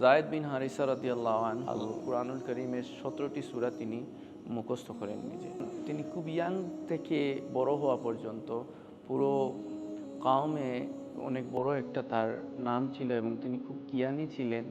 জায়দ বিন হারিসা রাদিয়াল্লাহু আনহু আল কুরআনুল করিমের সতেরোটি সুরা তিনি মুখস্থ করেন নিজে। তিনি খুব ইয়াং থেকে বড় হওয়া পর্যন্ত পুরো কাউমে অনেক বড় একটা তার নাম ছিল এবং তিনি খুব জ্ঞানী ছিলেন।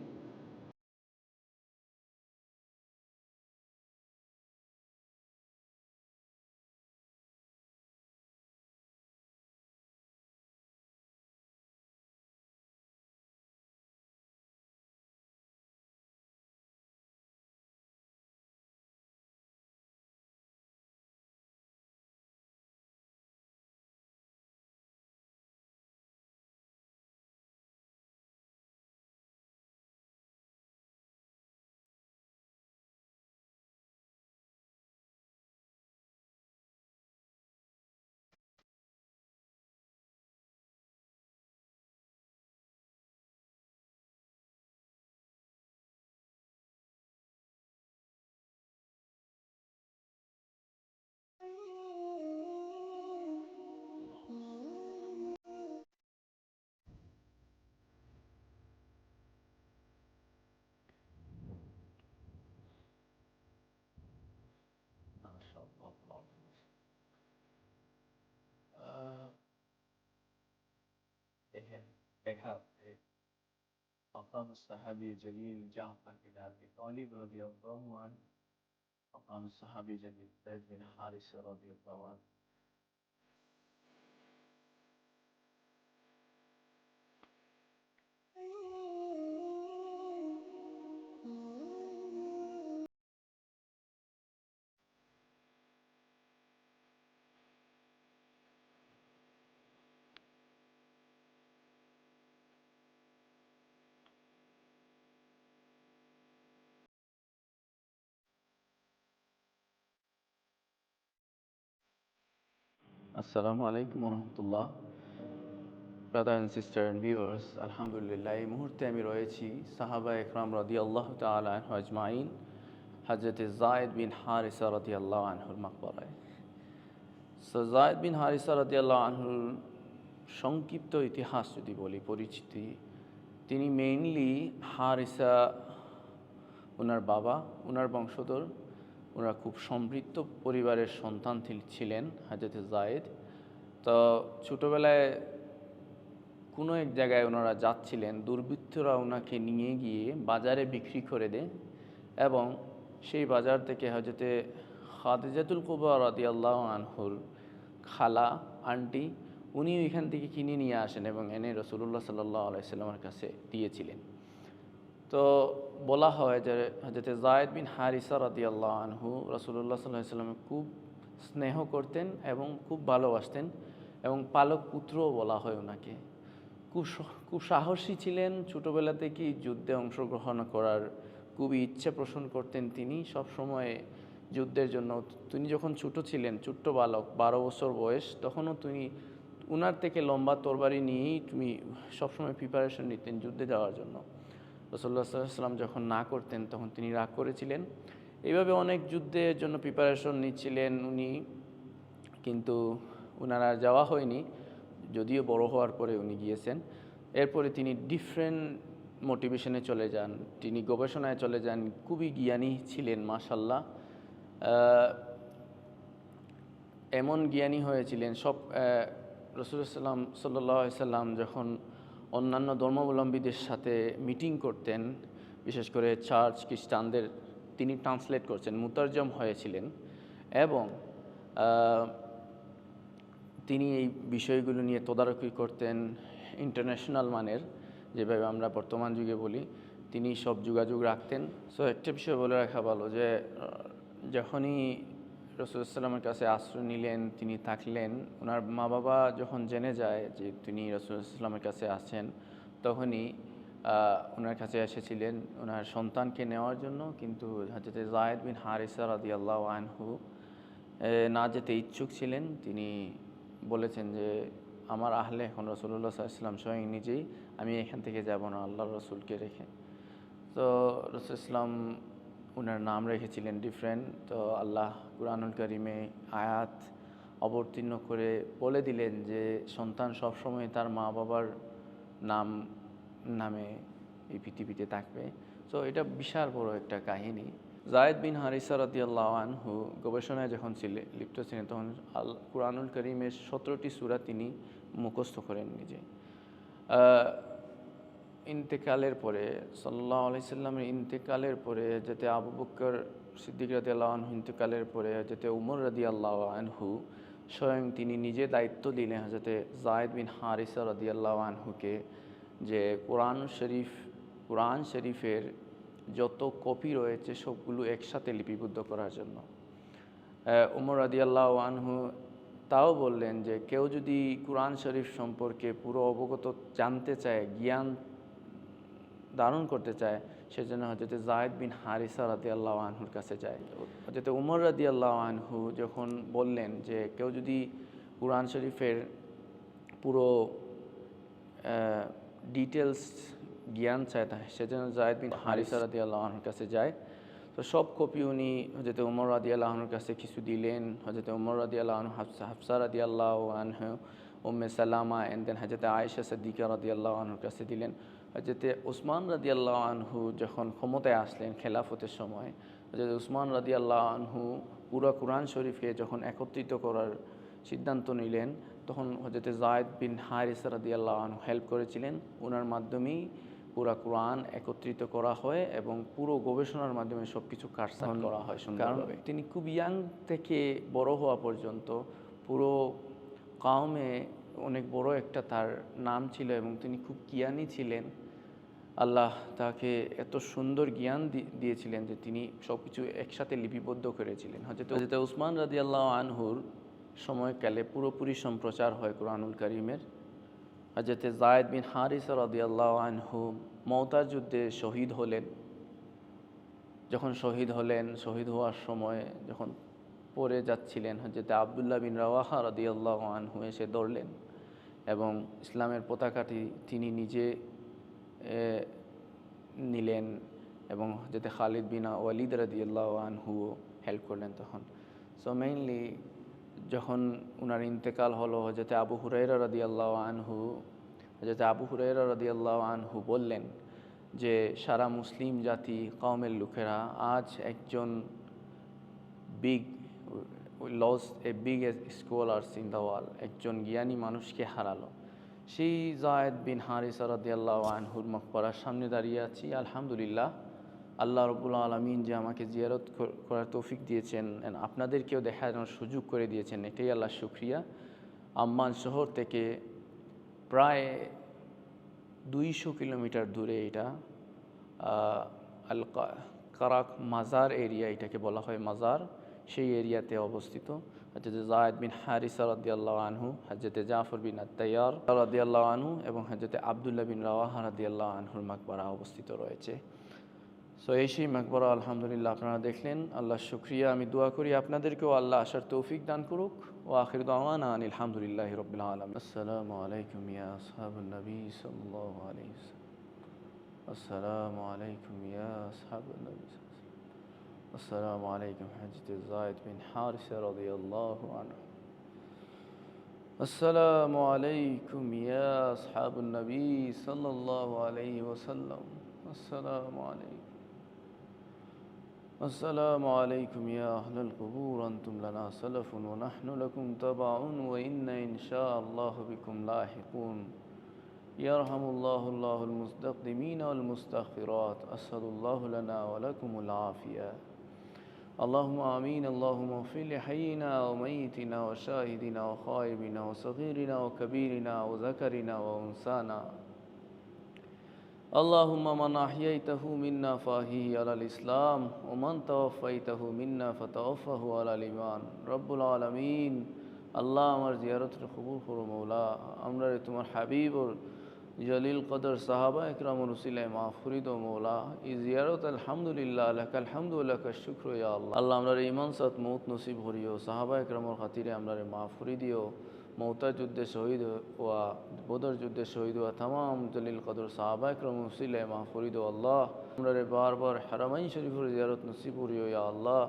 Uh, have a Sahabi Jaleel Ja'far Qadari, Oliver of one وقام الصحابي جميل زيد بن حارثة رضي الله عنه Oh. আসসালামু আলাইকুম রহমতুল্লাহ brother and sister and viewers আলহামদুলিল্লাহ এই মুহূর্তে আমি রয়েছি সাহাবা একরাম রদি আল্লাহ তালা আজমাইন হজরত জায়দ বিন হারিসা রদি আল্লাহ আনহুর মাকবরায়। সো জায়দ বিন হারিসা রদি আল্লাহ আনহুর সংক্ষিপ্ত ইতিহাস যদি বলি, পরিচিতি, তিনি মেইনলি হারিসা ওনার বাবা ওনার বংশধর ওনারা খুব সমৃদ্ধ পরিবারের সন্তান ছিলেন হাজরত জায়েদ। তো ছোটোবেলায় কোনো এক জায়গায় ওনারা যাচ্ছিলেন, দুর্বৃত্তরা ওনাকে নিয়ে গিয়ে বাজারে বিক্রি করে দেয় এবং সেই বাজার থেকে হজরতে খাদিজাতুল কুবা রাদি আল্লাহ আনহুর খালা, আন্টি উনি ওইখান থেকে কিনে নিয়ে আসেন এবং এনে রসুল্লাহ সাল্লাহ আলাইসাল্লামের কাছে দিয়েছিলেন। তো বলা হয় যে হজরত জায়দ বিন হারিসা রাদি আল্লাহ আনহু রসুল্লাহ সাল্লাহ সাল্লামে খুব স্নেহ করতেন এবং খুব ভালোবাসতেন এবং পালক পুত্রও বলা হয় ওনাকে খুব স- সাহসী ছিলেন, ছোটোবেলা থেকেই যুদ্ধে অংশগ্রহণ করার খুবই ইচ্ছে পোষণ করতেন তিনি। সব সময় যুদ্ধের জন্য তিনি যখন ছোটো ছিলেন, ছোট্ট বালক, বারো বছর বয়স, তখনও তিনি উনার থেকে লম্বা তরবারি নিয়েই তুমি সবসময় প্রিপারেশন নিতেন যুদ্ধে যাওয়ার জন্য। রসল্লা সাল্লাম যখন না করতেন, তখন তিনি রাগ করেছিলেন। এইভাবে অনেক যুদ্ধের জন্য প্রিপারেশন নিচ্ছিলেন উনি, কিন্তু আর যাওয়া হয়নি। যদিও বড় হওয়ার পরে উনি গিয়েছেন। এরপরে তিনি ডিফারেন্ট মোটিভেশনে চলে যান। তিনি গবেষণায় চলে যান। খুবই জ্ঞানী ছিলেন মাশাল্লাহ এমন জ্ঞানী হয়েছিলেন। সব রসুলাম সাল্লাহ সাল্লাম যখন অন্যান্য ধর্মাবলম্বীদের সাথে মিটিং করতেন, বিশেষ করে চার্চ খ্রিস্টানদের, তিনি ট্রান্সলেট করছেন, মুতারজম হয়েছিলেন এবং তিনি এই বিষয়গুলো নিয়ে তদারকি করতেন ইন্টারন্যাশনাল মানের, যেভাবে আমরা বর্তমান যুগে বলি, তিনি সব যোগাযোগ রাখতেন। সো একটা বিষয় বলে রাখা ভালো যে যখনই রসুলামের কাছে আশ্রয় নিলেন, তিনি থাকলেন। ওনার মা বাবা যখন জেনে যায় যে তিনি রসুলামের কাছে আছেন, তখনই ওনার কাছে এসেছিলেন ওনার সন্তানকে নেওয়ার জন্য। কিন্তু হজরত জায়দ বিন হারিসা রাদি আল্লাহ আনহু না যেতে ইচ্ছুক ছিলেন। তিনি বলেছেন যে, আমার আহলে এখন রসুল্লাহ সাল্লাম স্বয়ং নিজেই, আমি এখান থেকে যাব না আল্লাহ রসুলকে রেখে। তো রসুল ইসলাম ওনার নাম রেখেছিলেন ডিফারেন্ট তো আল্লাহ কুরআনুল করিমে আয়াত অবতীর্ণ করে বলে দিলেন যে সন্তান সবসময় তার মা বাবার নাম, নামে এই পৃথিবীতে থাকবে। তো এটা বিশাল বড় একটা কাহিনী। জায়েদ বিন হারিসা রাদিয়াল্লাহু আনহু গবেষণায় যখন ছিলেন লিপ্ত ছিলেন, তখন আল কুরআনুল করিমের সতেরোটি সূরা তিনি মুখস্থ করেন নিজে। ইন্তেকালের পরে সাল্লাহ আলাইসাল্লামের ইন্তেকালের পরে, যাতে আবু বক্কর সিদ্দিক রাদি আল্লাহ ইন্তেকালের পরে, যাতে উমর রাদি আল্লাহ আনহু, স্বয়ং তিনি নিজে দায়িত্ব দিলেন যাতে জায়দ বিন হারিসা রাদি আল্লাহ আনহুকে যে কোরআন শরীফ, কোরআন শরীফের যত কপি রয়েছে সবগুলো একসাথে লিপিবদ্ধ করার জন্য। উমর উমর রাদিয়াল্লাহ আনহু তাও বললেন যে কেউ যদি কোরআন শরীফ সম্পর্কে পুরো অবগত জানতে চায়, জ্ঞান ধারণ করতে চায়, সেজন্য হজরত জায়দ বিন হারিসা রাদি আল্লাহ আনহুর কাছে যায়। হজরত উমর রাদি আল্লাহ আনহু যখন বললেন যে কেউ যদি কোরআন শরীফের পুরো ডিটেলস জ্ঞান চায়, তা সেজন্য জায়দ বিন হারিসা রাদি আল্লাহ আনহুর কাছে যায়। তো সব কপি উনি হজরত উমর রাদি আল্লাহনুর কাছে কিছু দিলেন। হজরত উমর রাদি আল্লাহ হাফসা হাফসা রাদি আল্লাহ আনহু, উম্মে সালামা এন দেন হজরত আয়েশা সদ্দিকা রাদি আল্লাহ আনহুর কাছে দিলেন। হজরতে উসমান রাদি আল্লাহ আনহু যখন ক্ষমতায় আসলেন খেলাফতের সময় হজরত উসমান রাদি আল্লাহ আনহু পুরা কোরআন শরীফকে যখন একত্রিত করার সিদ্ধান্ত নিলেন তখন হজরত জায়দ বিন হারিস রাদি আল্লাহ আনহু হেল্প করেছিলেন। ওনার মাধ্যমেই পুরা কোরআন একত্রিত করা হয় এবং পুরো গবেষণার মাধ্যমে সব কিছু কারসান করা হয় কারণ তিনি খুব ইয়াং থেকে বড় হওয়া পর্যন্ত পুরো কাউমে অনেক বড় একটা তার নাম ছিল এবং তিনি খুব জ্ঞানী ছিলেন। আল্লাহ তাকে এত সুন্দর জ্ঞান দিয়েছিলেন যে তিনি সব কিছু একসাথে লিপিবদ্ধ করেছিলেন। হজরত হজরত উসমান রাজি আল্লাহ আনহুর সময়কালে পুরোপুরি সম্প্রচার হয় কোরআনুল করিমের। হজরতে জায়দ বিন হারিস রাদিয়াল্লাহ আনহু মৌতার যুদ্ধে শহীদ হলেন। যখন শহীদ হলেন, শহীদ হওয়ার সময় যখন পড়ে যাচ্ছিলেন হজরতে আবদুল্লাহ বিন রাওয়াহা রাদিয়াল্লাহ আনহু এসে দৌড়লেন এবং ইসলামের পতাকাটি তিনি নিজে নিলেন এবং যাতে খালিদ বিনা ওয়ালিদ রাদিয়াল্লাহ আনহু হেল্প করলেন তখন। সো মেইনলি যখন উনার ইন্তেকাল হলো হজরতে আবু হুরাইরা রাদিয়াল্লাহ আনহু হজরতে আবু হুরাইরা রাদিয়াল্লাহ আনহু বললেন যে, সারা মুসলিম জাতি, কওমের লোকেরা, আজ একজন big loss a big scholars in the world একজন জ্ঞানী মানুষকে হারালো। সেই জায়দ বিন হারিস রাদিয়াল্লাহ আনহুর মকবরার সামনে দাঁড়িয়ে আছি। আলহামদুলিল্লাহ, আল্লাহ রবুল আলমিন যে আমাকে জিয়ারত করার তৌফিক দিয়েছেন আপনাদেরকেও দেখানোর সুযোগ করে দিয়েছেন, এটাই আল্লাহ শুক্রিয়া। আম্মান শহর থেকে প্রায় দুইশো কিলোমিটার দূরে এটা আল কারাক, মাজার এরিয়া এটাকে বলা হয় মাজার। সেই এরিয়াতে অবস্থিত। হজরত জায়দ বিন হারিসা রাদিয়াল্লাহ আনহু হজরত জাফর বিন আত্তাইয়ার রাদিয়াল্লাহ আনহু এবং হজরত আবদুল্লাহ বিন রাওয়াহা রাদিয়াল্লাহ আনহুর মাকবারা অবস্থিত রয়েছে। সো এই সেই মাকবরা, আলহামদুলিল্লাহ, আপনারা দেখলেন। আল্লাহ শুক্রিয়া। আমি দোয়া করি আপনাদেরকেও। আল্লাহ আসার তৌফিক দান করুক। ও আখির দাওয়ানা আনিল আলহামদুলিল্লাহ রবিল আলম আসসালামু আলাইকুম ইয়া আসহাবুন নবী আলাইকুম ইয়া আসহাবুন নবী السلام عليكم حجة زايد بن حارثة رضي الله عنه. السلام عليكم يا أصحاب النبي صلى الله عليه وسلم. السلام عليكم. السلام عليكم يا أهل القبور أنتم لنا سلف ونحن لكم تبع وإن إن شاء الله بكم لاحقون. يرحم الله الله المستقدمين والمستغفرات. أسأل الله لنا ولكم العافية. اللهم آمين اللهم اغفر لحينا وميتنا وشاهدنا وخائبنا وصغيرنا وكبيرنا وذكرنا وأنثانا اللهم من أحييته منا فأحيه على الإسلام ومن توفيته منا فتوفه على الإيمان رب العالمين আল্লাহ আমার জিয়ারতের কবুল করো মৌলা আমরা রে তোমার হাবিবর জলিল কদর সাহাবা একরাম রসিলাই মা ফরিদ মৌলা, এই জিয়ারত আলহামদুলিল্লাহ আল্লাহ আলহামদুলিল্লাহ শুক্র ইয়া আল্লাহ। আল্লাহ আমরা ইমান সাত মৌত নসিব হরিও সাহাবা একরামর খাতিরে আমরা মা ফরিদিও, মৌতার যুদ্ধে শহীদ হওয়া, বদর যুদ্ধে শহীদ হওয়া তাম জলিল কদর সাহাবা একরম উসিলে মা ফরিদ আল্লাহ আমরা রে বারবার হারামাইন শরীফের জিয়ারত নসিব করিও ইয়া আল্লাহ।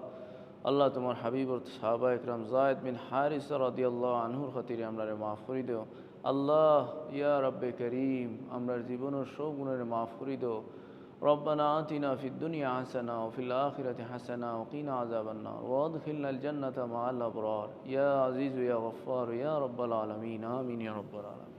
আল্লাহ তোমার হাবিব সাহাবা ইকরাম জায়দ বিন হারিস রাদিয়াল্লাহু আনহুর খাতিরে আমরা মাফ করে দিও আল্লাহ ইয়া রব্বে করিম আমরা জীবনের সব গুণের মাফ করে দিও ربنا آتنا في الدنيا حسنة وفي الآخرة حسنة وقنا عذاب النار وادخلنا الجنة مع الأبرار يا عزيز يا غفار يا رب العالمين آمين يا رب العالمين